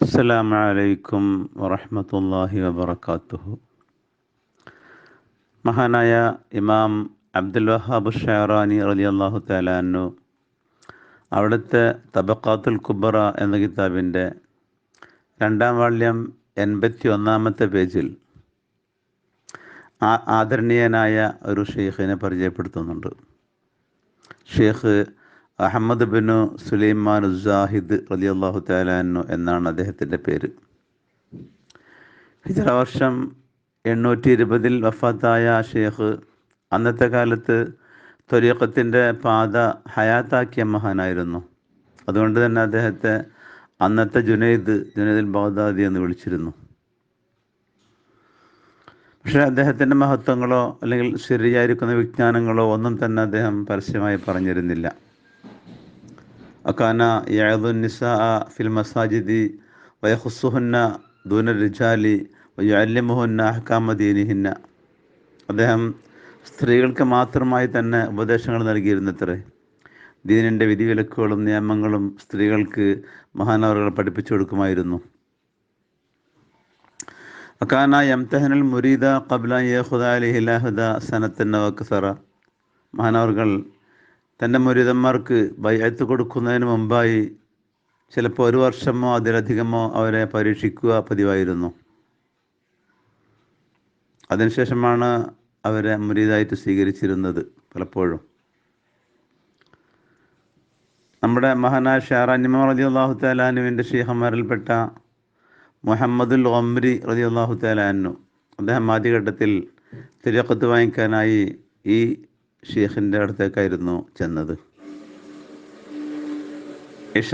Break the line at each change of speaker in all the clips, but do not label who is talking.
അസ്സലാമു അലൈക്കും വറഹമത്തല്ലാഹി വബർക്കാത്തുഹു മഹാനായ ഇമാം അബ്ദുൽ വഹാബ് ഷെഹറാനി അലി അള്ളാഹു തലാനു അവിടുത്തെ തബക്കാത്തുൽ കുബറ എന്ന കിതാബിന്റെ രണ്ടാം വാള്യം എൺപത്തി ഒന്നാമത്തെ പേജിൽ ആദരണീയനായ ഒരു ഷെയ്ഖിനെ പരിചയപ്പെടുത്തുന്നുണ്ട്. ഷെയ്ഖ് അഹമ്മദ് ബിനു സുലൈമാൻ ഉസാഹിദ് അലി അള്ളാഹു താലാനു എന്നാണ് അദ്ദേഹത്തിന്റെ പേര്. ഹിജറ വർഷം എണ്ണൂറ്റി ഇരുപതിൽ വഫാത്തായ ഷെയ്ഖ് അന്നത്തെ കാലത്ത് ത്വരീഖത്തിന്റെ പാത ഹയാത്താക്കിയ മഹാനായിരുന്നു. അതുകൊണ്ട് തന്നെ അദ്ദേഹത്തെ അന്നത്തെ ജുനൈദ് ജുനൈദുൽ ബഗ്ദാദി എന്ന് വിളിച്ചിരുന്നു. പക്ഷേ അദ്ദേഹത്തിന്റെ മഹത്വങ്ങളോ അല്ലെങ്കിൽ ശരിയായിരിക്കുന്ന വിജ്ഞാനങ്ങളോ ഒന്നും തന്നെ അദ്ദേഹം പരസ്യമായി പറഞ്ഞിരുന്നില്ല. അക്കാന യഅദുന്നിസ ഫിൽ മസാജിദി വയഹുസുഹുന്ന ദൂന റിജാലി വയല്യമുഹുന്ന അഹ്കാമദീനിഹിന്ന അദ്ദേഹം സ്ത്രീകൾക്ക് മാത്രമായി തന്നെ ഉപദേശങ്ങൾ നൽകിയിരുന്നത്രേ. ദീനിന്റെ വിധിവിലക്കുകളും നിയമങ്ങളും സ്ത്രീകൾക്ക് മഹാനവറുകൾ പഠിപ്പിച്ചു കൊടുക്കുമായിരുന്നു. അക്കാന യംതഹനൽ മുരീദ കബ്ല യഹുദ അലിഹിലാഹുദ സനത്തിന്റെ വക്സറ. മഹാനവറുകൾ തന്റെ മുരിതന്മാർക്ക് ബയ്യത്ത് കൊടുക്കുന്നതിന് മുമ്പായി ചിലപ്പോൾ ഒരു വർഷമോ അതിലധികമോ അവരെ പരീക്ഷിക്കുക പതിവായിരുന്നു. അതിനുശേഷമാണ് അവരെ മുരീതായിട്ട് സ്വീകരിച്ചിരുന്നത് പലപ്പോഴും. നമ്മുടെ മഹാനായ ഷാറാനിമ റതി അള്ളാഹു താലാനുവിന്റെ ഷീഹമാരിൽപ്പെട്ട മുഹമ്മദുൽ ഒമ്രി റതി അള്ളാഹു താലാനു അദ്ദേഹം ആദ്യഘട്ടത്തിൽ തിരക്കത്ത് വാങ്ങിക്കാനായി ഈ ഷീഖിൻ്റെ അടുത്തേക്കായിരുന്നു ചെന്നത് ഇഷ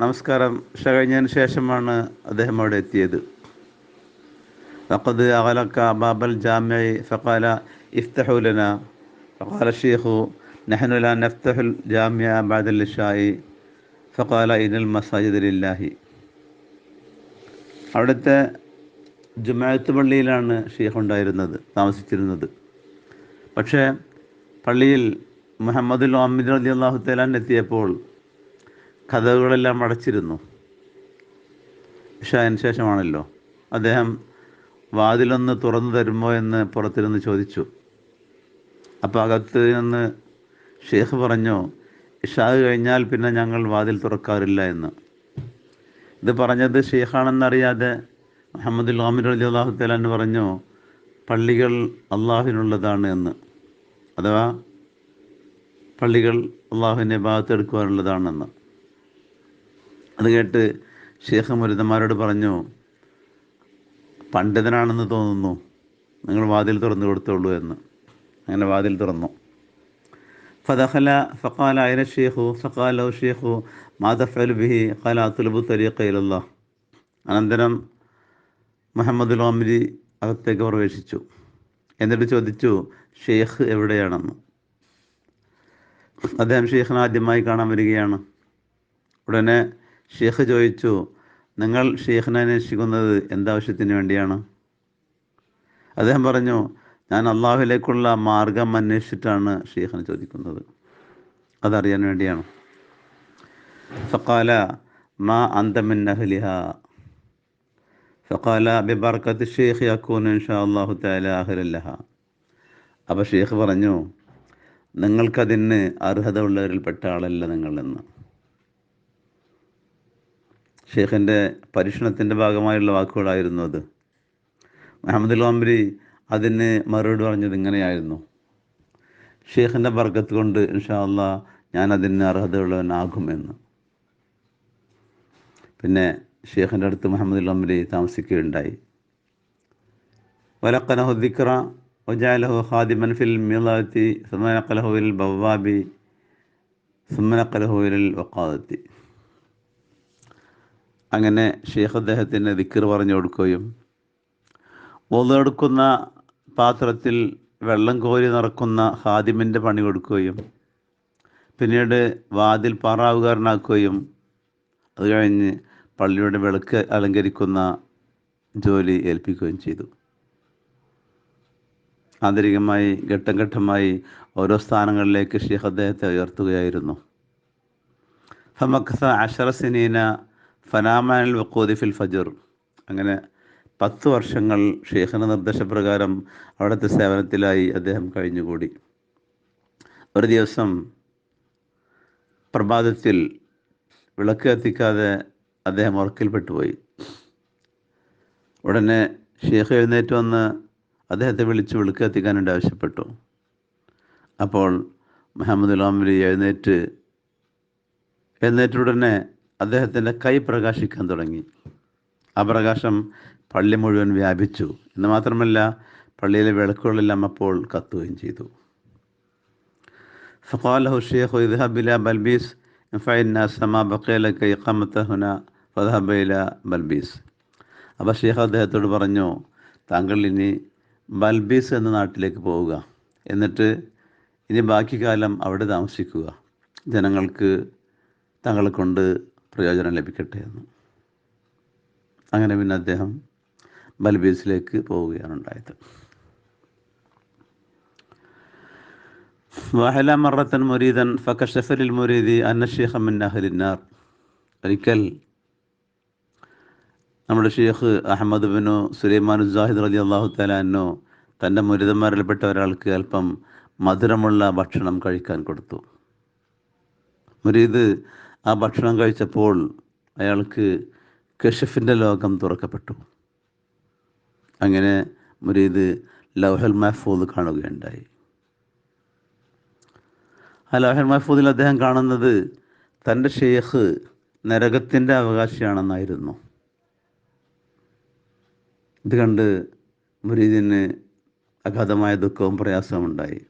നമസ്കാരം ഇഷ കഴിഞ്ഞതിന് ശേഷമാണ് അദ്ദേഹം അവിടെ എത്തിയത് فقد أغلق باب الجامع فقال افتحوا لنا فقال الشيخ نحن لا نفتح الجامع بعد العشاء فقال إن المساجد لله അവിടുത്തെ ജുമായത്ത് പള്ളിയിലാണ് ഷെയ്ഖ് ഉണ്ടായിരുന്നത് താമസിച്ചിരുന്നത് പക്ഷേ പള്ളിയിൽ മുഹമ്മദുൽ അഹമ്മദ് അലി അള്ളാഹു തലാൻ എത്തിയപ്പോൾ കഥകളെല്ലാം അടച്ചിരുന്നു. ഇഷായന് ശേഷമാണല്ലോ. അദ്ദേഹം വാതിലൊന്ന് തുറന്നു തരുമോ എന്ന് പുറത്തിരുന്ന് ചോദിച്ചു. അപ്പോൾ അകത്ത് നിന്ന് ഷെയ്ഖ് പറഞ്ഞു ഇഷാ കഴിഞ്ഞാൽ പിന്നെ ഞങ്ങൾ വാതിൽ തുറക്കാറില്ല എന്ന്. ഇത് പറഞ്ഞത് ഷെയ്ഖാണെന്നറിയാതെ മുഹമ്മദ് ലാമിർ അലി അള്ളാഹു തലാൻ പറഞ്ഞു പള്ളികൾ അള്ളാഹുവിനുള്ളതാണ് എന്ന്. അഥവാ പള്ളികൾ അള്ളാഹുവിന്റെ ഭാഗത്തെടുക്കുവാനുള്ളതാണെന്ന് അത് കേട്ട് ഷെയ്ഖ് മുരുതന്മാരോട് പറഞ്ഞു പണ്ഡിതനാണെന്ന് തോന്നുന്നു. നിങ്ങൾ വാതിൽ തുറന്നു കൊടുത്തോളൂ എന്ന്. അങ്ങനെ വാതിൽ തുറന്നു. ഫതഹല ഫക്കാല അയന ഷേഖു ഫക്കാലോ ഷേഖു മാതഫൽ ബിഹി ഖാല തുലബു തരീഖയിലുള്ള അനന്തരം മുഹമ്മദുൽ ഓമരി അകത്തേക്ക് പ്രവേശിച്ചു. എന്നിട്ട് ചോദിച്ചു ഷെയ്ഖ് എവിടെയാണെന്ന്? അദ്ദേഹം ഷെയ്ഖിനെ ആദ്യമായി കാണാൻ വരികയാണ്. ഉടനെ ഷെയ്ഖ് ചോദിച്ചു നിങ്ങൾ ഷെയ്ഖിനെ അന്വേഷിക്കുന്നത് എന്താവശ്യത്തിന് വേണ്ടിയാണ്? അദ്ദേഹം പറഞ്ഞു ഞാൻ അള്ളാഹുലേക്കുള്ള മാർഗം അന്വേഷിച്ചിട്ടാണ് ഷെയ്ഖിനെ ചോദിക്കുന്നത്. അതറിയാൻ വേണ്ടിയാണ്. ഫക്കാല മാ അന്തമിൻ അഹ്ലിഹ ഫക്കാല ബിബർക്കത്ത് ഷെയ്ഖ് യക്കൂൻ ഇൻഷാ അള്ളാഹു താല അഹ്ലല്ലഹ അപ്പോൾ ഷെയ്ഖ് പറഞ്ഞു നിങ്ങൾക്കതിന് അർഹത ഉള്ളവരിൽപ്പെട്ട ആളല്ല നിങ്ങളെന്ന്. ഷെയ്ഖിന്റെ പരീക്ഷണത്തിന്റെ ഭാഗമായുള്ള വാക്കുകളായിരുന്നു അത്. മുഹമ്മദ് ലോംബരി അതിന് മറുപടി പറഞ്ഞത് ഇങ്ങനെയായിരുന്നു. ഷെയ്ഖിന്റെ ബർക്കത്ത് കൊണ്ട് ഇൻഷാ അള്ളാ ഞാൻ അതിന് അർഹതയുള്ളവനാകുമെന്ന് പിന്നെ ഷെയ്ഖിന്റെ അടുത്ത് മുഹമ്മദ് അംബരി താമസിക്കുകയുണ്ടായി. വലക്കനഹു ദിക്ര വജാലഹു ഖാദിമൻ ഫിൽ മിളാത്തി സുമനക്കലഹുവിൽ ബവാബി സുമനക്കലഹുവിൽ വക്കാദത്തി അങ്ങനെ ഷെയ്ഖ് അദ്ദേഹത്തിന് ദിക്കർ പറഞ്ഞു കൊടുക്കുകയും ഒതെടുക്കുന്ന പാത്രത്തിൽ വെള്ളം കോരി നിറക്കുന്ന ഹാദിമിന്റെ പണി കൊടുക്കുകയും പിന്നീട് വാതിൽ പാറാവുകാരനാക്കുകയും അത് കഴിഞ്ഞ് പള്ളിയുടെ വിളക്ക് അലങ്കരിക്കുന്ന ജോലി ഏൽപ്പിക്കുകയും ചെയ്തു. ആന്തരികമായി ഘട്ടം ഘട്ടമായി ഓരോ സ്ഥാനങ്ങളിലേക്ക് ഷെയ്ഖ് അദ്ദേഹത്തെ ഉയർത്തുകയായിരുന്നു. ഫമക്സ അഷറ സിനീന ഫനാമാനിൽ വക്കോദി ഫിൽ ഫജർ. അങ്ങനെ പത്ത് വർഷങ്ങൾ ഷെയ്ഖിന്റെ നിർദ്ദേശപ്രകാരം അവിടുത്തെ സേവനത്തിലായി അദ്ദേഹം കഴിഞ്ഞുകൂടി. ഒരു ദിവസം പ്രഭാതത്തിൽ വിളക്ക് കത്തിക്കാതെ അദ്ദേഹം ഉറക്കിൽപ്പെട്ടുപോയി. ഉടനെ ഷേഖ് എഴുന്നേറ്റ് വന്ന് അദ്ദേഹത്തെ വിളിച്ച് വിളിക്കെത്തിക്കാനായിട്ട് ആവശ്യപ്പെട്ടു. അപ്പോൾ മുഹമ്മദ് ഉലാമലി എഴുന്നേറ്റ് എഴുന്നേറ്റുടനെ അദ്ദേഹത്തിന്റെ കൈ പ്രകാശിക്കാൻ തുടങ്ങി. ആ പ്രകാശം പള്ളി മുഴുവൻ വ്യാപിച്ചു. എന്ന് മാത്രമല്ല പള്ളിയിലെ വിളക്കുകളെല്ലാം അപ്പോൾ കത്തുകയും ചെയ്തു. ഫഖാൽ ഹുഷേഖ് ഇദ്ഹാബില ബൽബീസ് ഫൈൻ സമാ ബക്കേലക്ക് ഇഖാമത്തഹുന ഫതഹബൈല ബൽബീസ്. അപ്പോൾ ഷെയ്ഖ് അദ്ദേഹത്തോട് പറഞ്ഞു താങ്കൾ ഇനി ബൽബീസ് എന്ന നാട്ടിലേക്ക് പോവുക. എന്നിട്ട് ഇനി ബാക്കി കാലം അവിടെ താമസിക്കുക. ജനങ്ങൾക്ക് തങ്ങളെ കൊണ്ട് പ്രയോജനം ലഭിക്കട്ടെ എന്ന്. അങ്ങനെ പിന്നെ അദ്ദേഹം ബൽബീസിലേക്ക് പോവുകയാണ് ഉണ്ടായത്. വഹല മറത്തൻ മുരീദൻ ഫക്കഷഫലിൽ മുരീദി അന്ന ഷെയ്ഖ് മിൻ ഒരിക്കൽ നമ്മുടെ ഷെയ്ഖ് അഹമ്മദ് ബിനു സുലൈമാൻ ജാഹിദ് അലി അള്ളാഹു തലാനോ തന്റെ മുരിതന്മാരിൽപ്പെട്ട ഒരാൾക്ക് അല്പം മധുരമുള്ള ഭക്ഷണം കഴിക്കാൻ കൊടുത്തു. മുരീദ് ആ ഭക്ഷണം കഴിച്ചപ്പോൾ അയാൾക്ക് കഷഫിന്റെ ലോകം തുറക്കപ്പെട്ടു. അങ്ങനെ മുരീദ് ലൗഹൽ മഹഫൂദ് കാണുകയുണ്ടായി. ആ ലൗഹൽ മഹഫൂദിൽ അദ്ദേഹം കാണുന്നത് തന്റെ ഷെയ്ഖ് നരകത്തിന്റെ അവകാശിയാണെന്നായിരുന്നു. ഇത് കണ്ട് മുരീദിന് അഗാധമായ ദുഃഖവും പ്രയാസവും ഉണ്ടായി.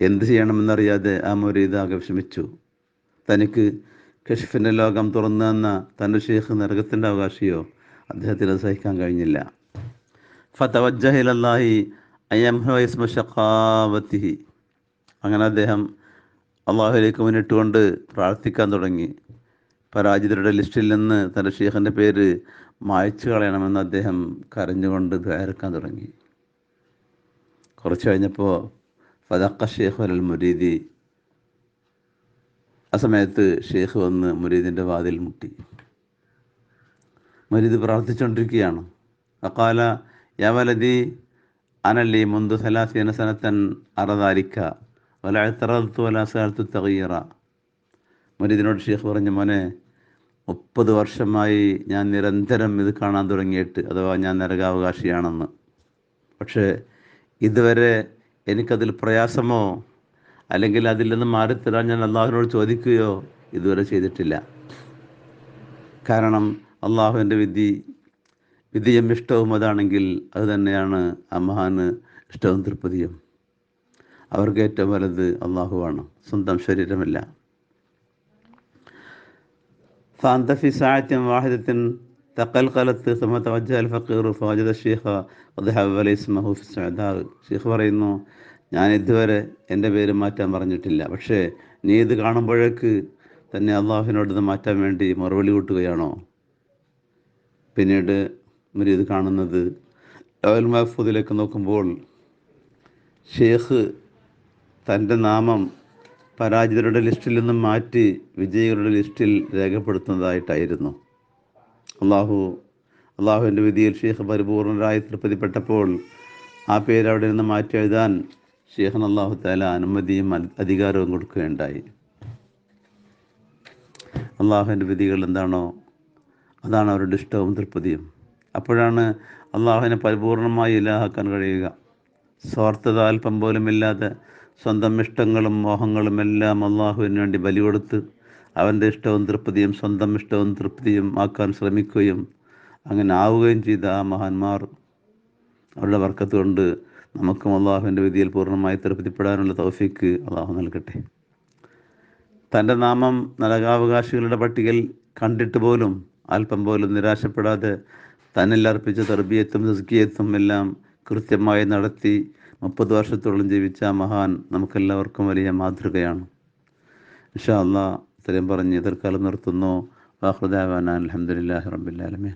എന്ത് ചെയ്യണമെന്നറിയാതെ ആ മുരീദ് ആകെ വിഷമിച്ചു. തനിക്ക് കഷിഫിന്റെ ലോകം തുറന്നു തന്ന തന്റെ ഷെയ്ഖ് നരകത്തിന്റെ അവകാശിയോ അദ്ദേഹത്തിന് സഹിക്കാൻ കഴിഞ്ഞില്ല. ഫതവജ്ജഹിലല്ലാഹി അയ്യംഹ ഷഖാവത്തിഹി അങ്ങനെ അദ്ദേഹം അള്ളാഹുലേക്ക് മുന്നിട്ടുകൊണ്ട് പ്രാർത്ഥിക്കാൻ തുടങ്ങി. പരാജിതരുടെ ലിസ്റ്റിൽ നിന്ന് തന്റെ ഷെയ്ഖിന്റെ പേര് മായ്ച്ചു കളയണമെന്ന് അദ്ദേഹം കരഞ്ഞുകൊണ്ട് ദ്വാരക്കാൻ തുടങ്ങി. കുറച്ച് കഴിഞ്ഞപ്പോൾ ഫതക്ക ഷെയ്ഖ് അൽ മുരീദി ആ സമയത്ത് ഷെയ്ഖ് വന്ന് മുരീദിന്റെ വാതിൽ മുട്ടി. മുരീദ് പ്രാർത്ഥിച്ചുകൊണ്ടിരിക്കുകയാണ്. അക്കാല യവലതി അനല്ലി മുന്തു സലാസീന സനത്തൻ അറദാലിക്ക വല എത്തറത്തു വല സലത്തു തകീറ മുരീദിനോട് ഷെയ്ഖ് പറഞ്ഞു മോനെ മുപ്പത് വർഷമായി ഞാൻ നിരന്തരം ഇത് കാണാൻ തുടങ്ങിയിട്ട് അഥവാ ഞാൻ നരകാവകാശിയാണെന്ന്. പക്ഷേ ഇതുവരെ എനിക്കതിൽ പ്രയാസമോ അല്ലെങ്കിൽ അതിൽ നിന്ന് മാറിത്തരാൻ ഞാൻ അള്ളാഹുവിനോട് ചോദിക്കുകയോ ഇതുവരെ ചെയ്തിട്ടില്ല. കാരണം അള്ളാഹുവിന്റെ വിധി വിധിയും ഇഷ്ടവും അതാണെങ്കിൽ അത് തന്നെയാണ് ആ മഹാന് ഇഷ്ടവും തൃപ്തിയും. അവർക്ക് ഏറ്റവും വലുത് അള്ളാഹുവാണ്. സ്വന്തം ശരീരമല്ല. فأنت في ساعة واحدة تقلقلت ثم توجه الفقير فوجد الشيخ وذهب وليس اسمه في السعداء ഷെയ്ഖ് പറയുന്നു ഞാൻ ഇതുവരെ എൻ്റെ പേര് മാറ്റാൻ പറഞ്ഞിട്ടില്ല പക്ഷേ നീ ഇത് കാണുമ്പോഴേക്ക് തന്നെ അള്ളാഹുവിനോട് ഇത് മാറ്റാൻ വേണ്ടി മറുപടി കൂട്ടുകയാണോ പിന്നീട് മുരീദ് കാണുന്നത് ലോയൽ മഹഫൂദിലേക്ക് നോക്കുമ്പോൾ ഷെയ്ഖ് തൻ്റെ നാമം പരാജിതരുടെ ലിസ്റ്റിൽ നിന്നും മാറ്റി വിജയികളുടെ ലിസ്റ്റിൽ രേഖപ്പെടുത്തുന്നതായിട്ടായിരുന്നു. അള്ളാഹു അള്ളാഹുവിന്റെ വിധിയിൽ ഷെയ്ഖ് പരിപൂർണരായി തൃപ്തിപ്പെട്ടപ്പോൾ ആ പേര് അവിടെ നിന്ന് മാറ്റി എഴുതാൻ ഷെയ്ഖിന് അള്ളാഹു താല അനുമതിയും അധികാരവും കൊടുക്കുകയുണ്ടായി. അള്ളാഹുവിന്റെ വിധികൾ എന്താണോ അതാണ് അവരുടെ ഇഷ്ടവും തൃപ്തിയും. അപ്പോഴാണ് അള്ളാഹുവിനെ പരിപൂർണമായി ഇല്ലാതാക്കാൻ കഴിയുക. സ്വാർത്ഥത അല്പം സ്വന്തം ഇഷ്ടങ്ങളും മോഹങ്ങളും എല്ലാം അള്ളാഹുവിന് വേണ്ടി ബലി കൊടുത്ത് അവന്റെ ഇഷ്ടവും തൃപ്തിയും സ്വന്തം ഇഷ്ടവും തൃപ്തിയും ആക്കാൻ ശ്രമിക്കുകയും അങ്ങനെ ആവുകയും ചെയ്ത ആ മഹാന്മാർ അവരുടെ വർക്കത്ത് കൊണ്ട് നമുക്കും അള്ളാഹുവിന്റെ വിധിയിൽ പൂർണമായി തൃപ്തിപ്പെടാനുള്ള തൗഫീക്ക് അള്ളാഹു നൽകട്ടെ. തന്റെ നാമം നരകാവകാശികളുടെ പട്ടികയിൽ കണ്ടിട്ട് പോലും അല്പം പോലും നിരാശപ്പെടാതെ തന്നിൽ അർപ്പിച്ച തെർബിയത്തും എല്ലാം കൃത്യമായി നടത്തി മുപ്പത് വർഷത്തോളം ജീവിച്ച ആ മഹാൻ നമുക്കെല്ലാവർക്കും വലിയ മാതൃകയാണ്. ഇൻഷാ അള്ളാഹ് ഇത്രയും പറഞ്ഞ് എതിർക്കാലം നിർത്തുന്നു. വാഹൃദാവാൻ അലഹമുല്ലാ റബ്ബില്ലാലമേ